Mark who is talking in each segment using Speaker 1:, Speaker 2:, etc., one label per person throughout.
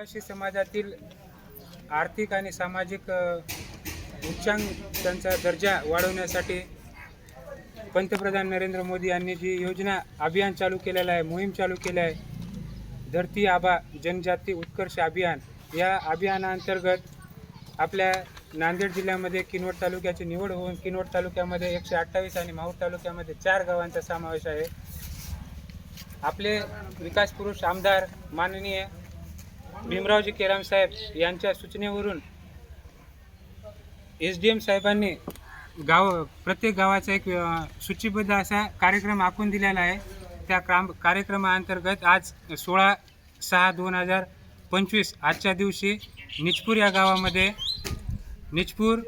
Speaker 1: आदिवासी समाजातील आर्थिक आणि सामाजिक उच्चांक त्यांचा दर्जा वाढवण्यासाठी पंतप्रधान नरेंद्र मोदी यांनी जी योजना अभियान चालू केलेलं आहे मोहीम चालू केली आहे धरती आबा जनजाती उत्कर्ष अभियान या अभियानाअंतर्गत आपल्या नांदेड जिल्ह्यामध्ये किनवट तालुक्याची निवड होऊन किनवट तालुक्यामध्ये एकशे अठ्ठावीस आणि माहूर तालुक्यामध्ये चार गावांचा समावेश आहे. आपले विकास पुरुष आमदार माननीय भीमरावजी केराम साहेब यांच्या सूचनेवरून एस डी एम साहेबांनी गाव प्रत्येक गावाचा एक सूचीबद्ध असा कार्यक्रम आखून दिलेला आहे. त्या काम कार्यक्रमाअंतर्गत आज सोळा सहा दोन हजार पंचवीस आजच्या दिवशी निचपूर या गावामध्ये निचपूर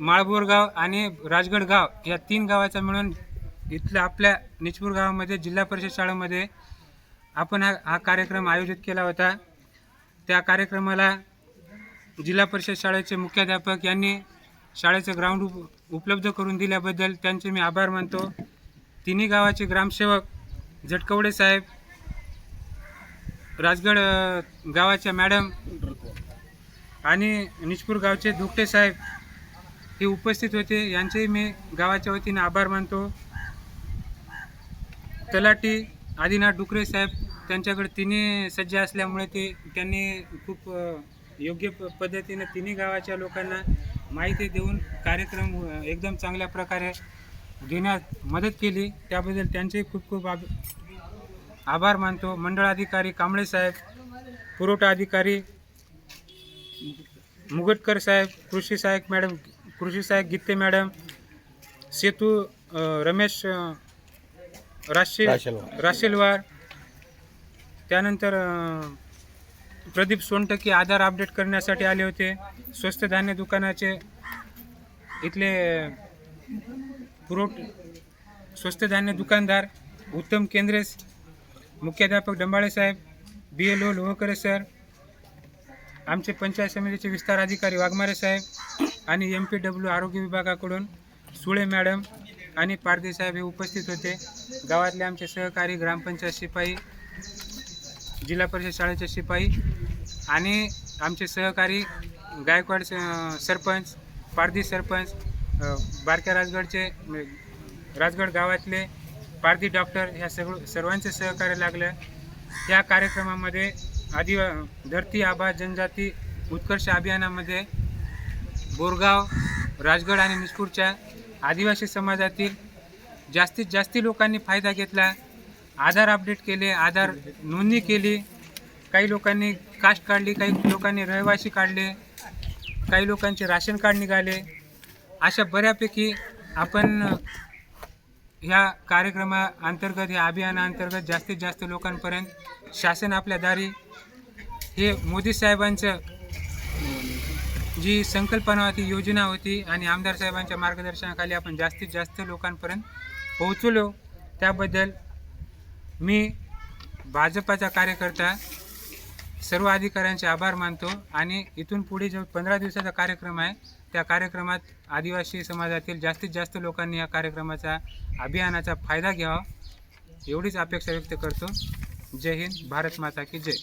Speaker 1: माळबोरगाव आणि राजगड गाव या तीन गावाचा मिळून इथल्या आपल्या निचपूर गावामध्ये जिल्हा परिषद शाळेमध्ये आपण हा हा कार्यक्रम आयोजित केला होता. त्या कार्यक्रमाला जिल्हा परिषद शाळेचे मुख्याध्यापक यांनी शाळेचं ग्राउंड उप उपलब्ध करून दिल्याबद्दल त्यांचे मी आभार मानतो. तिन्ही गावाचे ग्रामसेवक झटकवडे साहेब राजगड गावाच्या मॅडम आणि निजपूर गावचे धुकटे साहेब हे उपस्थित होते. यांचेही मी गावाच्या वतीने आभार मानतो. तलाटी आदिनाथ डुकरे साहेब त्यांच्याकडे तिन्ही सज्ज असल्यामुळे ते त्यांनी खूप योग्य प पद्धतीने तिन्ही गावाच्या लोकांना माहिती देऊन कार्यक्रम एकदम चांगल्या प्रकारे घेण्यात मदत केली त्याबद्दल त्यांचे खूप खूप आभ आभार मानतो मंडळ अधिकारी कांबळे साहेब पुरवठा अधिकारी मुगटकर साहेब कृषी सहाय्यक मॅडम कृषी सहाय्यक गीते मॅडम सेतू रमेश अ, राशे
Speaker 2: राशेलवार.
Speaker 1: त्यानंतर प्रदीप सोनटके आधार अपडेट करण्यासाठी आले होते. स्वस्त धान्य दुकानाचे इथले पुरवठ स्वस्त धान्य दुकानदार उत्तम केंद्रेस मुख्याध्यापक डंबाळे साहेब B L O Lohkare sir आमचे पंचायत समितीचे विस्तार अधिकारी वाघमारे साहेब आणि एम पी डब्ल्यू आरोग्य विभागाकडून सुळे मॅडम आणि पारदे साहेब हे उपस्थित होते. गावातले आमचे सहकारी ग्रामपंचायत शिपाई जिल्हा परिषद शाळेचे शिपाई आणि आमचे सहकारी गायकवाड स- सरपंच पारधी सरपंच बारक्या राजगडचे म्हणजे राजगड गावातले पारधी डॉक्टर ह्या सगळं सर्वांचे सहकार्य लागलं. या कार्यक्रमामध्ये आदिवा धरती आभा जनजाती उत्कर्ष अभियानामध्ये बोरगाव राजगड आणि निसपूरच्या आदिवासी समाजातील जास्तीत जास्ती लोकांनी फायदा घेतला. आधार अपडेट केले आधार नोंदणी केली. काही लोकांनी कास्ट काढली काही लोकांनी रहिवासी काढले काही लोकांचे राशन कार्ड निघाले. अशा बऱ्यापैकी आपण ह्या कार्यक्रमाअंतर्गत या अभियानाअंतर्गत जास्तीत जास्त लोकांपर्यंत शासन आपल्या दारी. हे मोदी साहेबांचं जी संकल्पना होती योजना होती आणि आमदार साहेबांच्या मार्गदर्शनाखाली आपण जास्तीत जास्त लोकांपर्यंत पोहोचलो त्याबद्दल मी भाजपाचा कार्यकर्ता सर्व अधिकाऱ्यांचे आभार मानतो आणि इथून पुढे जो पंधरा दिवसाचा कार्यक्रम आहे त्या कार्यक्रमात आदिवासी समाजातील जास्तीत जास्त लोकांनी या कार्यक्रमाचा अभियानाचा फायदा घ्यावा एवढीच अपेक्षा व्यक्त करतो. जय हिंद भारत माता की जय.